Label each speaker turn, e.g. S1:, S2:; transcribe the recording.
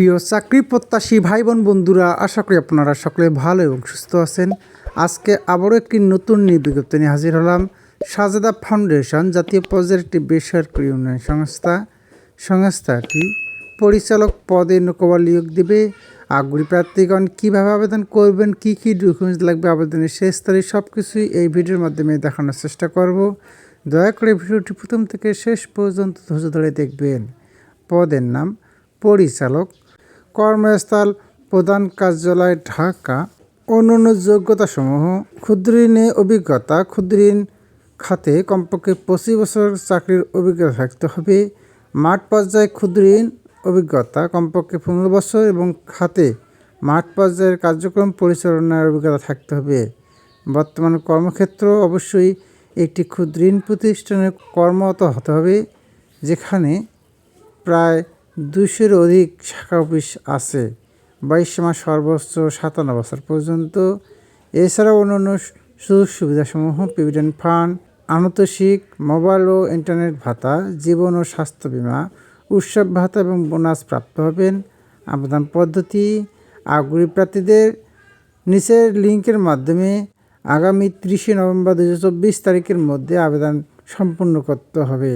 S1: প্রিয় চাকরি প্রত্যাশী ভাই বোন বন্ধুরা, আশা করি আপনারা সকলে ভালো এবং সুস্থ আছেন। আজকে আবারও একটি নতুন নির্বিজ্ঞপ্তি নিয়ে হাজির হলাম। সাজেদা ফাউন্ডেশন জাতীয় পর্যায়ের একটি বেসরকারি উন্নয়ন সংস্থা। সংস্থাটি পরিচালক পদে নৌকবা নিয়োগ দেবে। আগ্রহী প্রার্থীগণ কীভাবে আবেদন করবেন, কী কী ডকুমেন্টস লাগবে, আবেদনের শেষ তারিখ সব কিছুই এই ভিডিওর মাধ্যমে দেখানোর চেষ্টা করব। দয়া করে ভিডিওটি প্রথম থেকে শেষ পর্যন্ত ধৈর্য ধরে দেখবেন। পদের নাম পরিচালক কর্মস্থল প্রধান কার্যালয় ঢাকা, অন্যান্য যোগ্যতাসমূহ, ক্ষুদ্র ঋণে অভিজ্ঞতা, ক্ষুদ্র ঋণ খাতে কমপক্ষে পঁচিশ বছর চাকরির অভিজ্ঞতা থাকতে হবে। মাঠ পর্যায়ে ক্ষুদ্র ঋণ অভিজ্ঞতা কমপক্ষে পনেরো বছর এবং খাতে মাঠ পর্যায়ের কার্যক্রম পরিচালনার অভিজ্ঞতা থাকতে হবে। বর্তমান কর্মক্ষেত্র অবশ্যই একটি ক্ষুদ্র ঋণ প্রতিষ্ঠানে কর্মরত হতে হবে, যেখানে প্রায় দুশোর অধিক শাখা অফিস আছে। বাইশ মাস সর্বোচ্চ সাতান্ন বছর পর্যন্ত। এছাড়াও অন্যান্য সুযোগ সুবিধাসমূহ প্রভিডেন্ট ফান্ড আনতোষিক মোবাইল ও ইন্টারনেট ভাতা, জীবন ও স্বাস্থ্য বিমা, উৎসব ভাতা এবং বোনাস প্রাপ্ত হবেন। আবেদন পদ্ধতি, আগ্রহী প্রার্থীদের নিচের লিঙ্কের মাধ্যমে আগামী ত্রিশে নভেম্বর দু হাজার চব্বিশ তারিখের মধ্যে আবেদন সম্পূর্ণ করতে হবে।